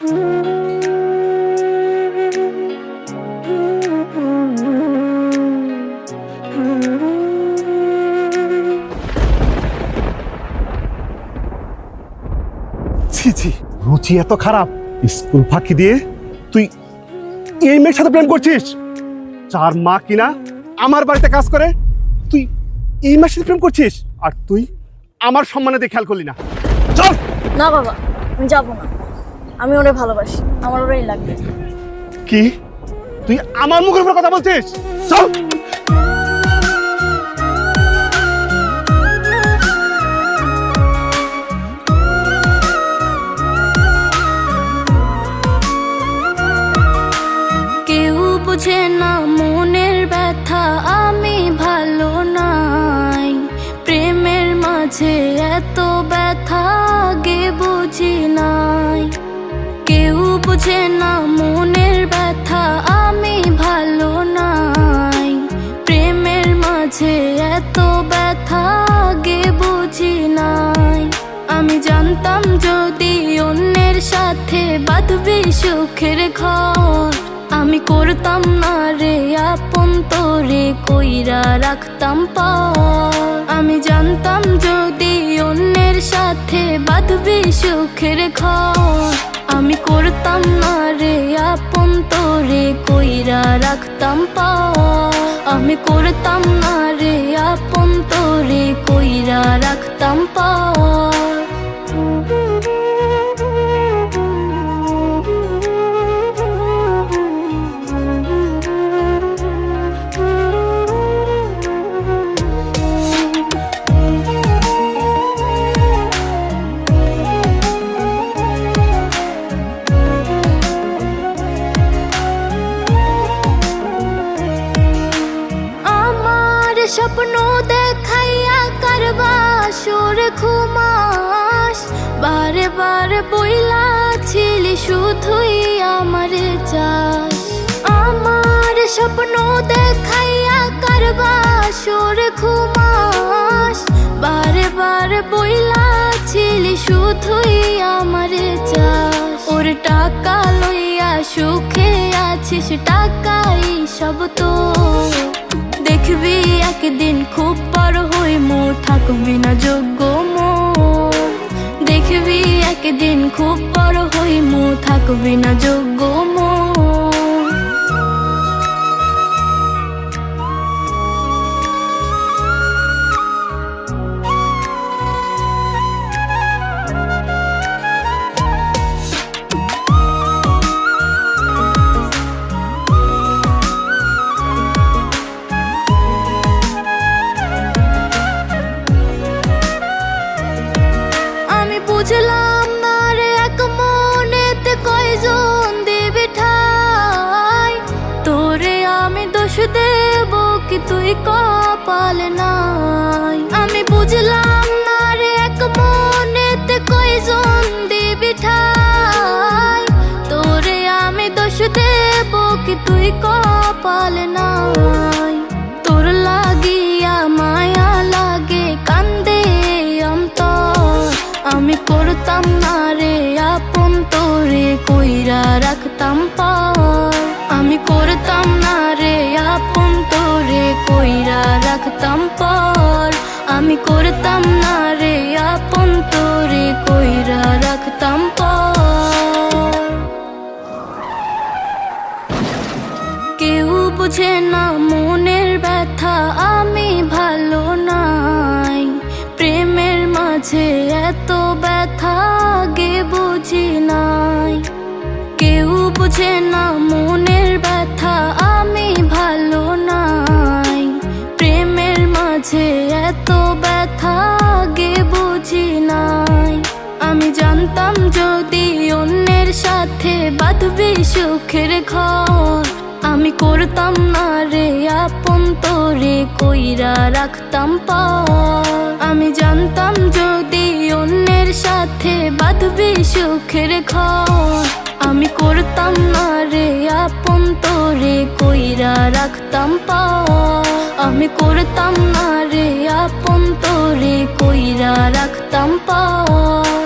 ছি ছি, রুচি এত খারাপ। স্কুল ফাঁকি দিয়ে তুই এই মেয়ের সাথে প্রেম করছিস? চার মা কিনা আমার বাড়িতে কাজ করে, তুই এই মেয়ের সাথে প্রেম করছিস? আর তুই আমার সম্মানে খেয়াল করলি না। চল! না বাবা যাব না। আমি ওরে ভালোবাসি আমার ওরাই লাগবে কি? তুই আমার মুখের উপর কথা বলছিস? চল! কেউ বুঝে না মনের ব্যথা আমি ভালো নাই। প্রেমের মাঝে এত ব্যথা আগে বুঝি নাই। বুঝে না মনের ব্যথা, আমি ভালো নাই। প্রেমের মাঝে এত ব্যথা, আগে বুঝি নাই। আমি জানতাম যদি অন্যের সাথে বাঁধবি সুখের ঘর, আমি করতাম না রে আপন তোরে কইরা রাখতাম আমি জানতাম যদি অন্যের সাথে বাঁধবি সুখের ঘর কইরা রাখতাম পর আমি করতাম না রে আপন তোরে কইরা রাখতাম পর স্বপ্ন দেখাইয়া করবা সুর ঘুমাস। বারে বারে বইলা ছিলি শুধুই আমার চাস আমার স্বপ্ন দেখাইয়া করবা সুর ঘুমাস। বারে বারে বইলা ছিলি শুধুই আমার চাস ওর টাকা লইয়া সুখে আছিস, টাকাই সব তো দেখবি একদিন খুব বড় হই মো থাকবি না যোগ্য মো দেখবি একদিন খুব বড় হই মো থাকবি না যোগ্য মো বুঝলাম না রে এক মনেতে কয়জন দেবে ঠাই। তোরে আমি দোষ দেব কি তুই কপাল নাই। আমি বুঝলাম না রে মনেতে কয়জন দেবে ঠাই। তোরে আমি দোষ দেব কি তুই কপাল নাই। করতাম না রে, আপন তোরে কইরা রাখতাম পর আমি করতাম না রে, আপন তোরে কইরা রাখতাম পর আমি করতাম না রে, আপন তোরে কইরা রাখতাম পর কেউ বুঝে না মনের ব্যথা, আমি ভালো নাই। প্রেমের মাঝে এত বুঝি নাই। কেউ বুঝে না মনের ব্যথা, আমি ভালো নাই। প্রেমের মাঝে এত ব্যথা, আগে বুঝি নাই। আমি জানতাম যদি অন্যের সাথে বাঁধবি সুখের ঘর, আমি করতাম না রে আপন তোরে, কইরা রাখতাম পর। আমি জানতাম যদি সাথে বাঁধবি সুখের ঘর। আমি করতাম না রে আপন তোরে, কইরা রাখতাম পা। আমি করতাম না রে আপন তোরে, কইরা রাখতাম পর